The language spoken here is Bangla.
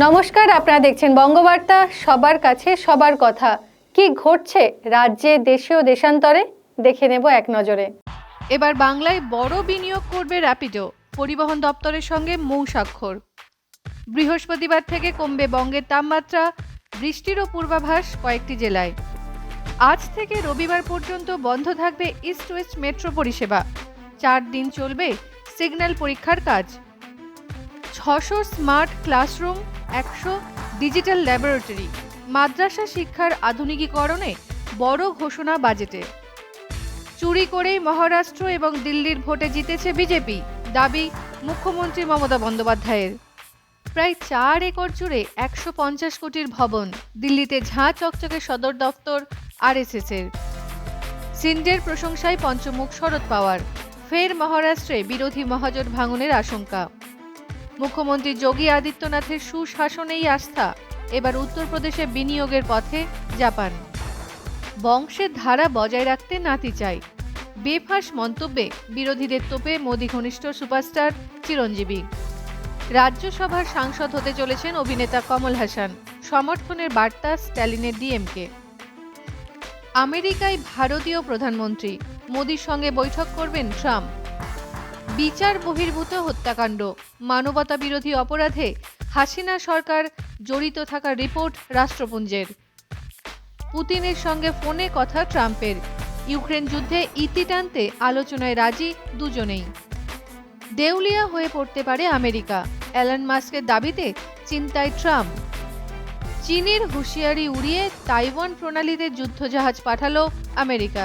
নমস্কার, আপনারা দেখছেন বঙ্গবার্তা। সবার কাছে সবার কথা। কি ঘটছে রাজ্যে দেশে ও দেশান্তরে? দেখে নেব এক নজরে। এবার বাংলায় বড় বিনিয়োগ করবে র্যাপিডো পরিবহন দপ্তরের সঙ্গে মৌ স্বাক্ষর বৃহস্পতিবার থেকে কমবে বঙ্গের তাপমাত্রা বৃষ্টিরও পূর্বাভাস কয়েকটি জেলায়। আজ থেকে রবিবার পর্যন্ত বন্ধ থাকবে ইস্ট ওয়েস্ট মেট্রো পরিষেবা। চার দিন চলবে সিগন্যাল পরীক্ষার কাজ। ছশো স্মার্ট ক্লাসরুম, একশো ডিজিটাল ল্যাবরেটরি, মাদ্রাসা শিক্ষার আধুনিকীকরণে বড় ঘোষণা বাজেটে। চুরি করেই মহারাষ্ট্র এবং দিল্লির ভোটে জিতেছে বিজেপি, দাবি মুখ্যমন্ত্রী মমতা বন্দ্যোপাধ্যায়ের। প্রায় চার একর জুড়ে একশো পঞ্চাশ কোটির ভবন, দিল্লিতে ঝাঁ চকচকে সদর দফতর আরএসএস এর সিন্ডের প্রশংসায় পঞ্চমুখ শরদ পাওয়ার, ফের মহারাষ্ট্রে বিরোধী মহাজোট ভাঙনের আশঙ্কা। মুখ্যমন্ত্রী যোগী আদিত্যনাথের সুশাসনেই আস্থা। এবার উত্তরপ্রদেশে বিনিয়োগের পথে জাপান। বংশের ধারা বজায় রাখতে নাতি চাই বেফাস মন্তব্যে বিরোধীদের তোপে মোদী ঘনিষ্ঠ সুপারস্টার চিরঞ্জীবী। রাজ্যসভার সাংসদ হতে চলেছেন অভিনেতা কমল হাসান। সমর্থনের বার্তা স্ট্যালিনের ডিএমকে। আমেরিকায় ভারতীয় প্রধানমন্ত্রী। মোদীর সঙ্গে বৈঠক করবেন ট্রাম্প। বিচার বহির্ভূত হত্যাকাণ্ড মানবতা বিরোধী অপরাধে হাসিনা সরকার জড়িত থাকার রিপোর্ট রাষ্ট্রপুঞ্জের। পুতিনের সঙ্গে ফোনে কথা ট্রাম্পের। ইউক্রেন যুদ্ধে ইতি টানতে আলোচনায় রাজি দুজনেই। দেউলিয়া হয়ে পড়তে পারে আমেরিকা অ্যালান মাস্কের দাবিতে চিন্তায় ট্রাম্প। চীনের হুঁশিয়ারি উড়িয়ে তাইওয়ান প্রণালীতে যুদ্ধজাহাজ পাঠালো আমেরিকা।